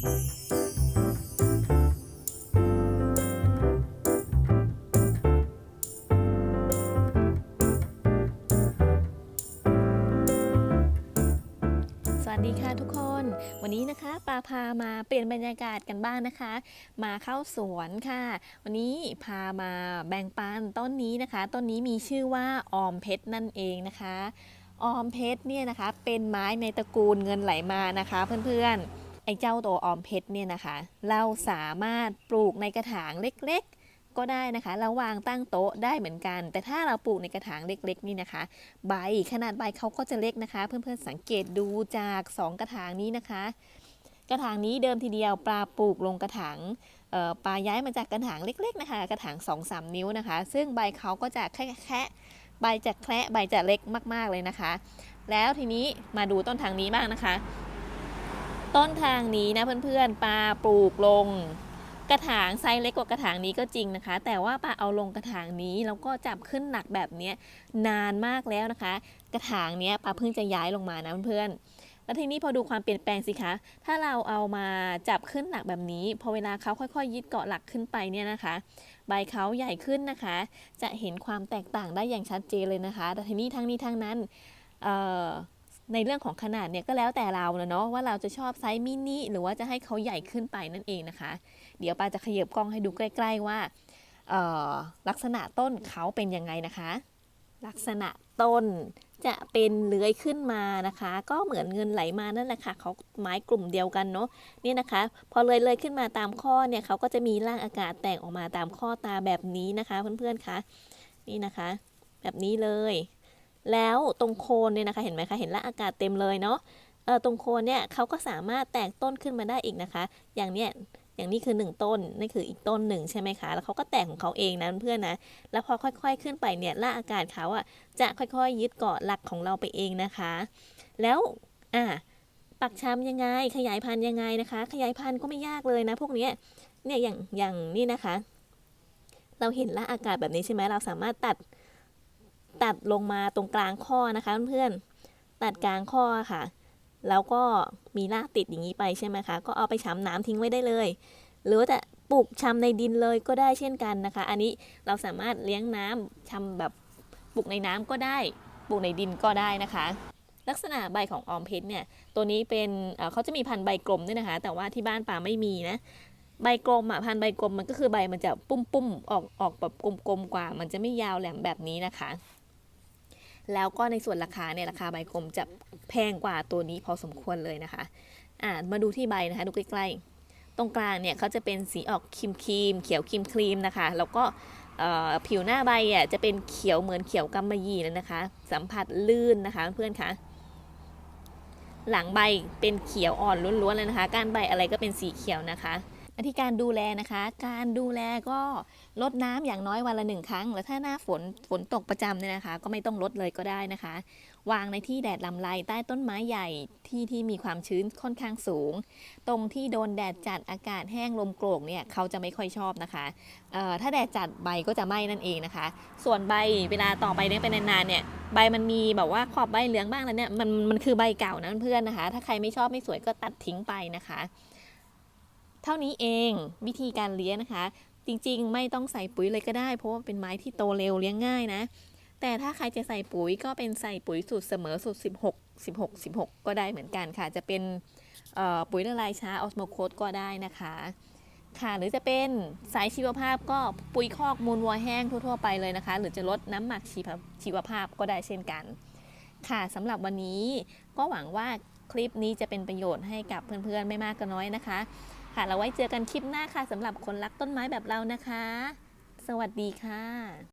สวัสดีค่ะทุกคน วันนี้นะคะปาพามาเปลี่ยนบรรยากาศกันบ้างนะคะ มาเข้าสวนค่ะ วันนี้พามาแบ่งปันต้นนี้นะคะ ต้นนี้มีชื่อว่าออมเพชรนั่นเองนะคะ ออมเพชรเนี่ยนะคะเป็นไม้ในตระกูลเงินไหลมานะคะ เพื่อนๆ ไอ้เจ้าตัวออมเพชรเนี่ยนะคะ เราสามารถปลูกในกระถางเล็กๆ ก็ได้นะคะ เราวางตั้งโต๊ะได้เหมือนกัน แต่ถ้าเราปลูกในกระถางเล็กๆนี่นะคะ ใบขนาดใบเขาก็จะเล็กนะคะ เพื่อนๆสังเกตดูจาก 2 กระถางนี้นะคะ กระถางนี้เดิมทีเดียวปลาปลูกลงกระถางปลาย้ายมาจากกระถางเล็กๆนะคะ กระถาง 2-3 นิ้วนะคะ ซึ่งใบเขาก็จะแค่แค่ใบจะแคระใบจะเล็กมาก ๆ เลยนะคะ แล้วทีนี้มาดูต้นทางนี้บ้างนะคะ ต้นทางนี้นะเพื่อนๆปลาปลูกลง กระถางไซส์เล็กกว่ากระถางนี้ก็จริงนะคะ แต่ว่าปลาเอาลงกระถางนี้แล้วก็จับขึ้นหนักแบบนี้นานมากแล้วนะคะ กระถางนี้ยปาเพิ่งจะย้ายลงมานะเพื่อนๆแล้วทีนี้พอดูความเปลี่ยนแปลงสิคะ ถ้าเราเอามาจับขึ้นหนักแบบนี้ พอเวลาเขาค่อยๆ ยึดเกาะหลักขึ้นไปเนี่ยนะคะ ใบเขาใหญ่ขึ้นนะคะ จะเห็นความแตกต่างได้อย่างชัดเจนเลยนะคะ แต่ทีนี้ทั้งนี้ทั้งนั้นเอ่อ ในเรื่องของขนาดเนี่ยก็แล้วแต่เราเนาะว่าเราจะชอบไซส์มินิหรือว่าจะให้เขาใหญ่ขึ้นไปนั่นเองนะคะ เดี๋ยวปาจะขยับกล้องให้ดูใกล้ ๆว่าลักษณะต้นเขาเป็นยังไงนะคะ ลักษณะต้นจะเป็นเลื้อยขึ้นมานะคะ ก็เหมือนเงินไหลมานั่นแหละค่ะเขาไม้กลุ่มเดียวกันเนาะนี่นะคะ พอเลยเลยขึ้นมาตามข้อเนี่ยเขาก็จะมีร่างอากาศแตกออกมาตามข้อตาแบบนี้นะคะ เพื่อนๆคะนี่นะคะ แบบนี้เลย แล้วตรงโคนเนี่ยนะคะเห็นไหมคะเห็นร่างอากาศเต็มเลยเนาะเออตรงโคนเนี่ยเขาก็สามารถแตกต้นขึ้นมาได้อีกนะคะ อย่างเนี้ยอย่างนี้คือ 1 ต้นนี่คืออีกต้นหนึ่งใช่ไหมคะ แล้วเขาก็แตกของเขาเองนะเพื่อนนะ แล้วพอค่อยๆขึ้นไปเนี่ยล่าอากาศเขาอะจะค่อยๆ ยึดเกาะหลักของเราไปเองนะคะ แล้วอะปักชำยังไง ขยายพันธุ์ยังไงนะคะ ขยายพันธุ์ก็ไม่ยากเลยนะ พวกนี้เนี่ยอย่างอย่างนี่นะคะ เราเห็นล่าอากาศแบบนี้ใช่ไหมเราสามารถตัด ตัดลงมาตรงกลางข้อนะคะเพื่อนๆตัดกลางข้อค่ะ แล้วก็มีรากติดอย่างนี้ไปใช่ไหมคะก็เอาไปช้ำน้ำทิ้งไว้ได้เลย หรือว่าจะปลูกชำในดินเลยก็ได้เช่นกันนะคะ อันนี้เราสามารถเลี้ยงน้ำชำแบบปลูกในน้ำก็ได้ ปลูกในดินก็ได้นะคะ ลักษณะใบของออมเพชรเนี่ย ตัวนี้เป็นเเขาจะมีพันธุ์ใบกลมด้วยนะคะ แต่ว่าที่บ้านป่าไม่มีนะ ใบกลมอะพันธุ์ใบกลมมันก็คือใบมันจะปุ้มปุ้มๆออกออกแบบกลมๆกว่า มันจะไม่ยาวแหลมแบบนี้นะคะ แล้วก็ในส่วนราคาเนี่ยราคาใบกลมจะแพงกว่าตัวนี้พอสมควรเลยนะคะอ่ามาดูที่ใบนะคะดูใกล้ๆ ตรงกลางเนี่ยเขาจะเป็นสีออกครีมครีมเขียวครีมครีมนะคะ แล้วก็ผิวหน้าใบอะจะเป็นเขียวเหมือนเขียวกำมะหยี่นั่นนะคะ สัมผัสลื่นนะคะเพื่อนๆคะหลังใบเป็นเขียวอ่อนล้วนๆเลยนะคะ ก้านใบอะไรก็เป็นสีเขียวนะคะ และที่การดูแลนะคะ การดูแลก็ลดน้ำอย่างน้อยวันละหนึ่งครั้ง แล้วถ้าหน้าฝนฝนตกประจำเนี่ยนะคะ ก็ไม่ต้องลดเลยก็ได้นะคะ วางในที่แดดลำไรใต้ต้นไม้ใหญ่ที่ที่มีความชื้นค่อนข้างสูง ตรงที่โดนแดดจัดอากาศแห้งลมโกรกเนี่ยเขาจะไม่ค่อยชอบนะคะถ้าแดดจัดใบก็จะไหม้นั่นเองนะคะ ส่วนใบเวลาต่อไปเลี้ยไปนานๆเนี่ยใบมันมีแบบว่าขอบใบเหลืองบ้างแล้วเนี่ยมันมันคือใบเก่านะเพื่อนนะคะ ถ้าใครไม่ชอบไม่สวยก็ตัดทิ้งไปนะคะ เท่านี้เองวิธีการเลี้ยงนะคะ จริงๆ ไม่ต้องใส่ปุ๋ยเลยก็ได้ เพราะว่าเป็นไม้ที่โตเร็วเลี้ยงง่ายนะ แต่ถ้าใครจะใส่ปุ๋ยก็เป็นใส่ปุ๋ยสูตรเสมอสูตร 16 16 16 ก็ได้เหมือนกันค่ะ จะเป็นปุ๋ยละลายช้าออสโมโคสก็ได้นะคะค่ะหรือจะเป็นสายชีวภาพก็ปุ๋ยคอกมูลวัวแห้งทั่วๆไปเลยนะคะ หรือจะลดน้ำหมักชีวชีวภาพก็ได้เช่นกัน ค่ะสำหรับวันนี้ก็หวังว่าคลิปนี้จะเป็นประโยชน์ให้กับเพื่อนๆไม่มากก็น้อยนะคะ ค่ะ เราไว้เจอกันคลิปหน้าค่ะสำหรับคนรักต้นไม้แบบเรานะคะ สวัสดีค่ะ